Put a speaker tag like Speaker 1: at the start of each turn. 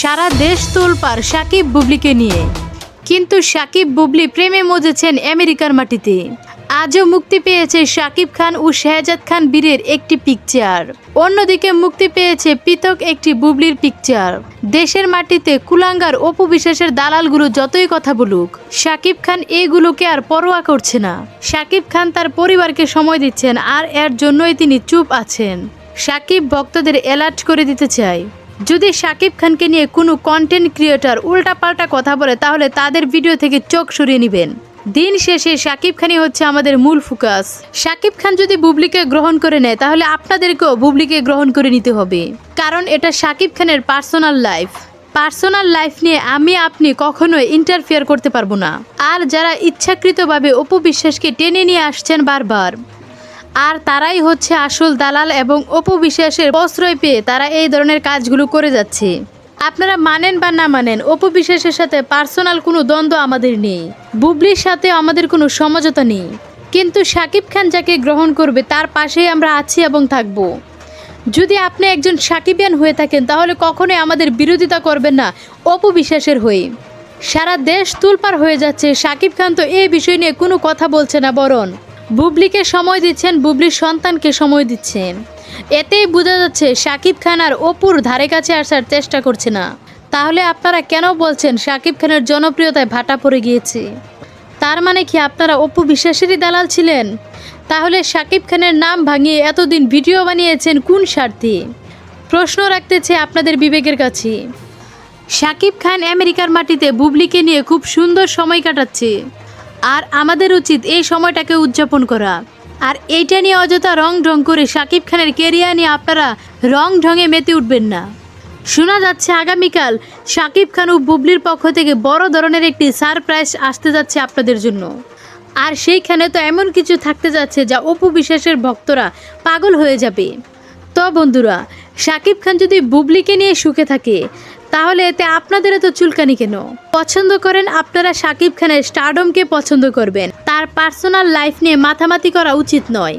Speaker 1: সারা দেশ তোলপার সাকিব বুবলিকে নিয়ে। কিন্তু সাকিব বুবলি প্রেমে মজেছেন আমেরিকার মাটিতে। আজও মুক্তি পেয়েছে সাকিব খান ও শাহজাদ খান বীরের একটি পিকচার অন্যদিকে মুক্তি পেয়েছে পৃথক একটি বুবলির পিকচার দেশের মাটিতে কুলাঙ্গার অপু বিশ্বাসের দালালগুলো যতই কথা বলুক, সাকিব খান এগুলোকে আর পরোয়া করছে না। সাকিব খান তার পরিবারকে সময় দিচ্ছেন আর এর জন্যই তিনি চুপ আছেন। সাকিব ভক্তদের অ্যালার্ট করে দিতে চায়। যদি শাকিব খানকে নিয়ে কোনো কন্টেন্ট ক্রিয়েটর উল্টাপাল্টা কথা বলে, তাহলে তাদের ভিডিও থেকে চোখ সরিয়ে নেবেন। দিন শেষে শাকিব খানই হচ্ছে আমাদের মূল ফোকাস শাকিব খান যদি বুবলিকে গ্রহণ করে নেয়, তাহলে আপনাদেরকেও বুবলিকে গ্রহণ করে নিতে হবে। কারণ এটা শাকিব খানের পার্সোনাল লাইফ পার্সোনাল লাইফ নিয়ে আমি, আপনি কখনোই ইন্টারফেয়ার করতে পারব না। আর যারা ইচ্ছাকৃতভাবে অপু বিশ্বাসকে টেনে নিয়ে আসছেন বারবার আর তারাই হচ্ছে আসল দালাল এবং অপবিশ্বাসের প্রশ্রয় পেয়ে তারা এই ধরনের কাজগুলো করে যাচ্ছে। আপনারা মানেন বা না মানেন, অপবিশ্বাসের সাথে পার্সোনাল কোনো দ্বন্দ্ব আমাদের নেই। বুবলির সাথে আমাদের কোনো সমঝোতা নেই। কিন্তু সাকিব খান যাকে গ্রহণ করবে তার পাশেই আমরা আছি এবং থাকব। যদি আপনি একজন সাকিবিয়ান হয়ে থাকেন, তাহলে কখনোই আমাদের বিরোধিতা করবেন না অপবিশ্বাসের হয়ে। সারা দেশ তুলপার হয়ে যাচ্ছে। সাকিব খান তো এই বিষয় নিয়ে কোনো কথা বলছে না, বরং বুবলিকে সময় দিচ্ছেন, বুবলির সন্তানকে সময় দিচ্ছেন। এতেই বোঝা যাচ্ছে সাকিব খান আর অপুর ধারে কাছে আসার চেষ্টা করছে না। তাহলে আপনারা কেন বলছেন সাকিব খানের জনপ্রিয়তায় ভাটা পড়ে গিয়েছে? তার মানে কি আপনারা অপু বিশ্বাসেরই দালাল ছিলেন? তাহলে সাকিব খানের নাম ভাঙিয়ে এতদিন ভিডিও বানিয়েছেন কোন স্বার্থে প্রশ্ন রাখতেছে আপনাদের বিবেকের কাছে। শাকিব খান আমেরিকার মাটিতে বুবলিকে নিয়ে খুব সুন্দর সময় কাটাচ্ছে। আর আমাদের উচিত এই সময়টাকে উদযাপন করা। আর এইটা নিয়ে অযথা রং ঢং করে শাকিব খানের কেরিয়ার নিয়ে আপনারা রং ঢঙে মেতে উঠবেন না। শোনা যাচ্ছে আগামীকাল শাকিব খান ও বুবলির পক্ষ থেকে বড় ধরনের একটি সারপ্রাইজ আসতে যাচ্ছে আপনাদের জন্য। আর সেইখানে তো এমন কিছু থাকতে যাচ্ছে যা অপু বিশ্বাসের ভক্তরা পাগল হয়ে যাবে। তো বন্ধুরা শাকিব খান যদি বুবলিকে নিয়ে সুখে থাকে তাহলে এতে আপনাদের তো চুলকানি কেন? পছন্দ করেন আপনারা সাকিব খানের স্টারডমকে পছন্দ করবেন। তার পার্সোনাল লাইফ নিয়ে মাথামাতি করা উচিত নয়।